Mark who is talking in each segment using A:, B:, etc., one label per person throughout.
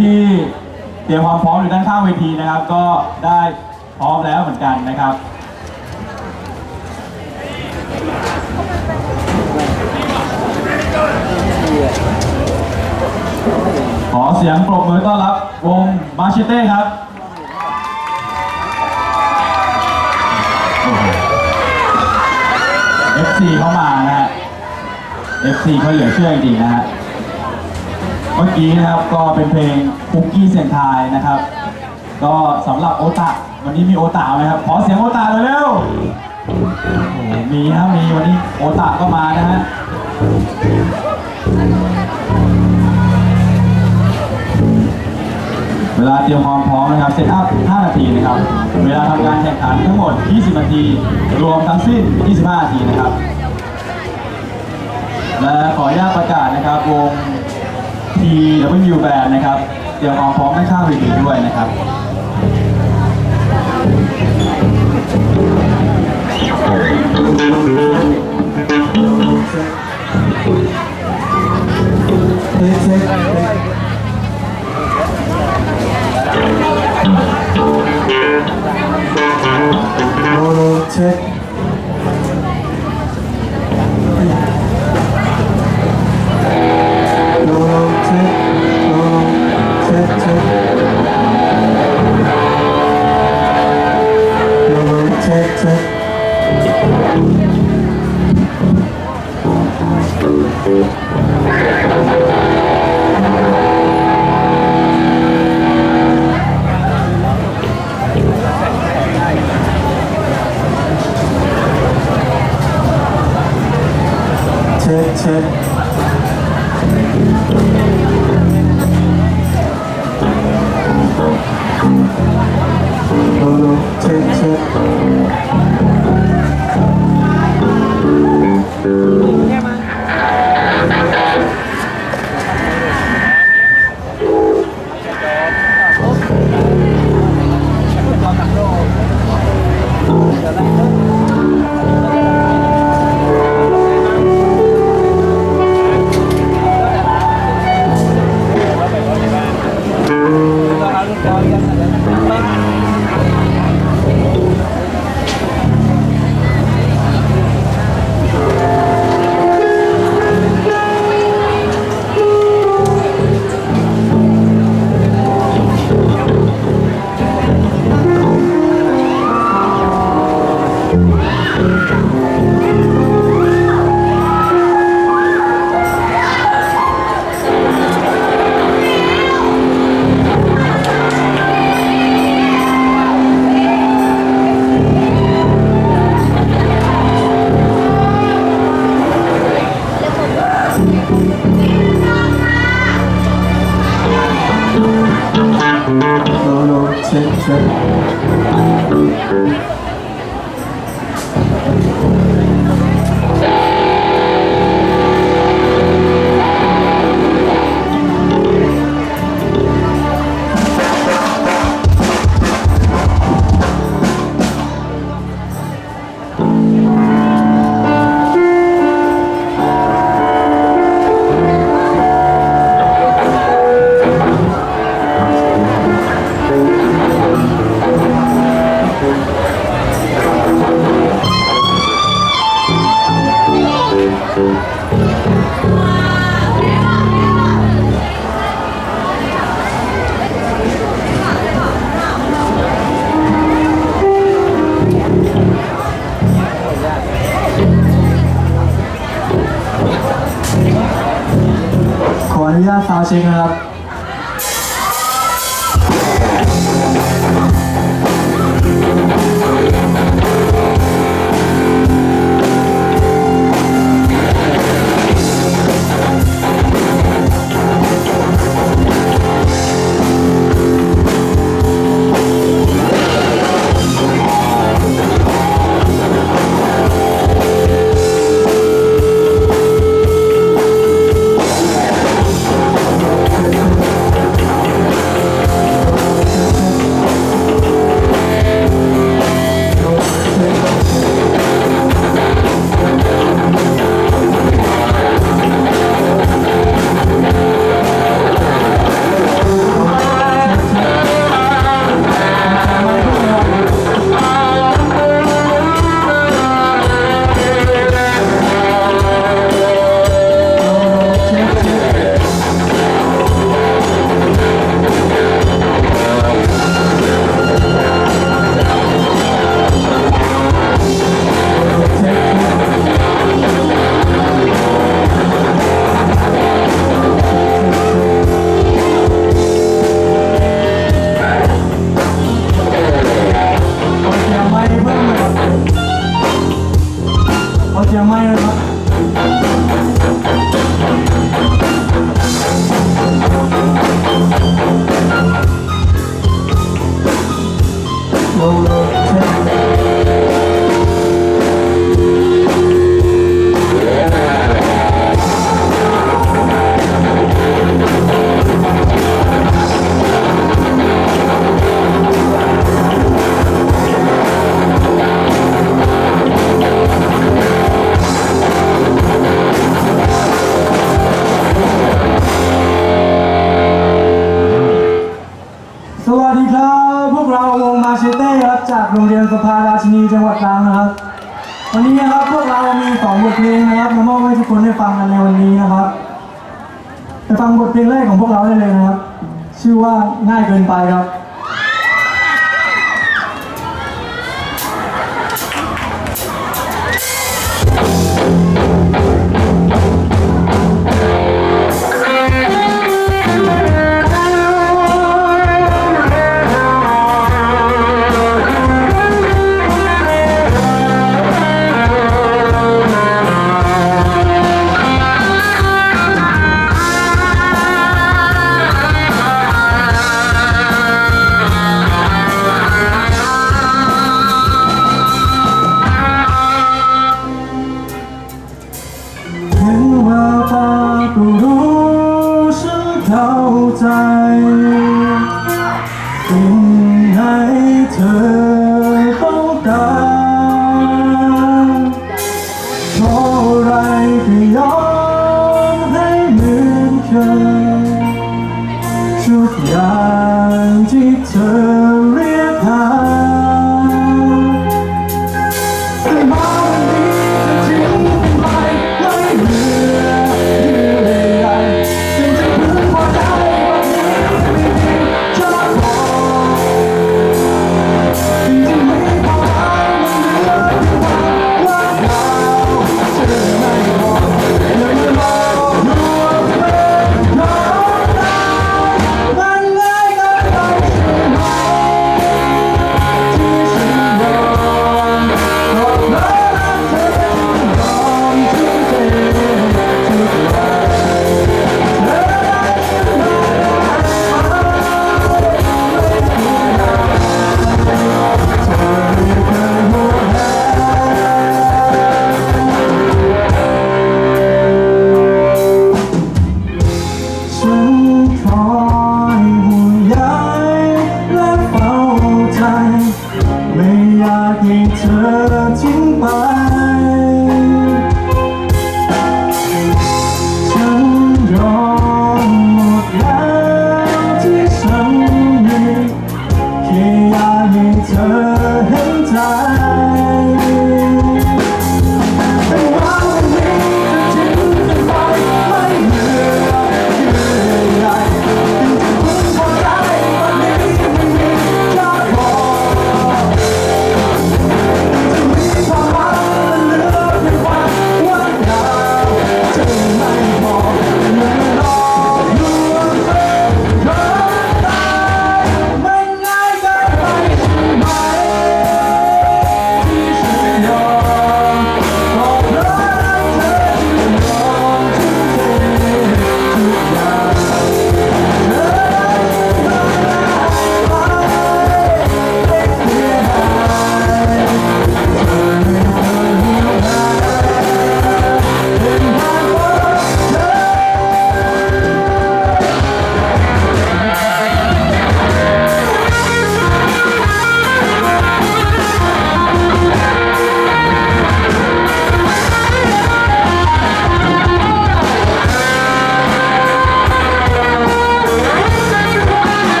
A: ที่เตรียมความพร้อมอยู่ด้านข้างเวทีนะครับ ก็ได้พร้อมแล้วเหมือนกันนะครับ ขอเสียงปรบมือต้อนรับวงมาเชเต้ครับโอ้โห FC เข้ามานะฮะ FC เขาเหลือเชื่อจริงๆนะฮะ เมื่อกี้นะครับก็เป็นเพลงคุกกี้เสียงทายนะครับ ก็สำหรับโอตะวันนี้มีโอตะไหมครับขอเสียงโอตะเร็วมีครับมีวันนี้โอตะก็มานะฮะเวลาเตรียมความพร้อมนะครับเซตอัพ 5 นาทีนะครับ เวลาทำการแข่งขันทั้งหมด 20 นาที รวมทั้งสิ้น 25 นาทีนะครับ และขออนุญาตประกาศนะครับวง TW Band นะครับเตรียมความพร้อมด้านข้างเวทีด้วยนะครับ
B: เช็คเช็คโลโลเช็ค โลโล ขออนุญาตซาวด์เช็คนะครับ โรงเรียนสภาราชินีจังหวัดตรังนะครับ วันนี้นะครับพวกเรามีสองบทเพลงนะครับมามอบให้ทุกคนได้ฟังกันในวันนี้นะครับไปฟังบทเพลงแรกของพวกเราได้เลยนะครับ ชื่อว่าง่ายเกินไปครับ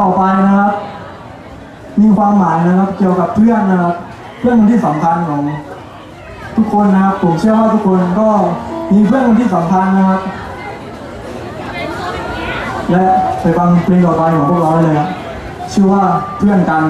B: ต่อไปนะครับ มีความหมายนะครับ เกี่ยวกับเพื่อนนะครับ เพื่อนคนที่สำคัญของทุกคนนะครับ ผมเชื่อว่าทุกคนก็มีเพื่อนคนที่สำคัญนะครับ และไปฟังเพลงต่อไปของพวกเราได้เลยครับชื่อว่าเพื่อนกัน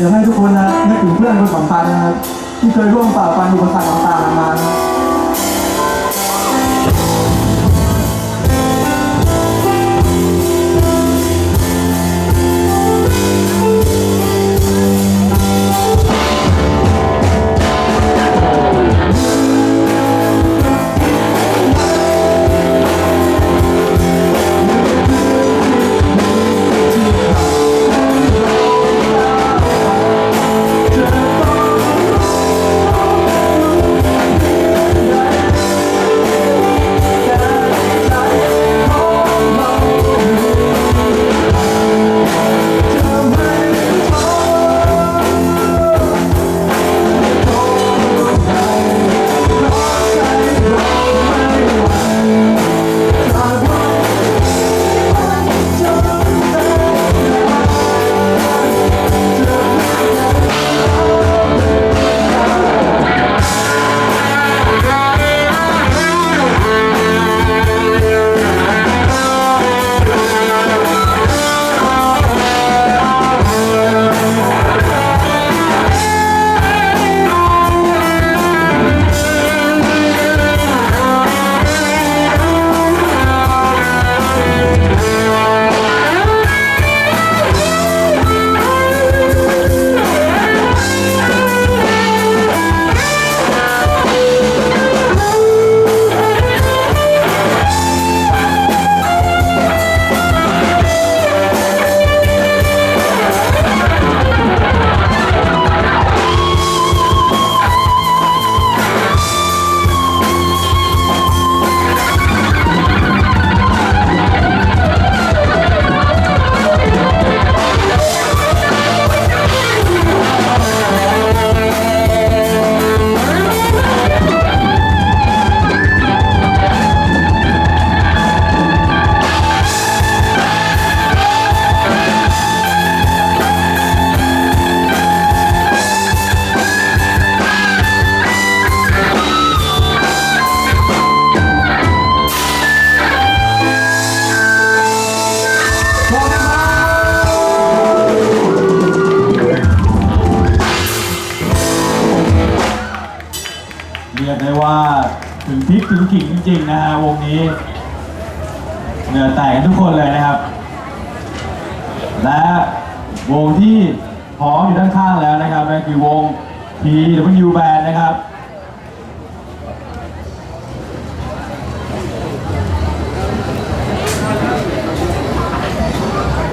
B: อยากให้ทุกคนนะนึกถึงเพื่อนคนสำคัญนะครับ ที่เคยร่วมฝ่าฟันอุปสรรคต่างๆมา
A: ริงๆนะฮะวงนี้เหงื่อแตกกันทุกคนเลยนะครับ และวงที่พร้อมอยู่ด้านข้างแล้วนะครับนั่นคือวง PW Band นะครับ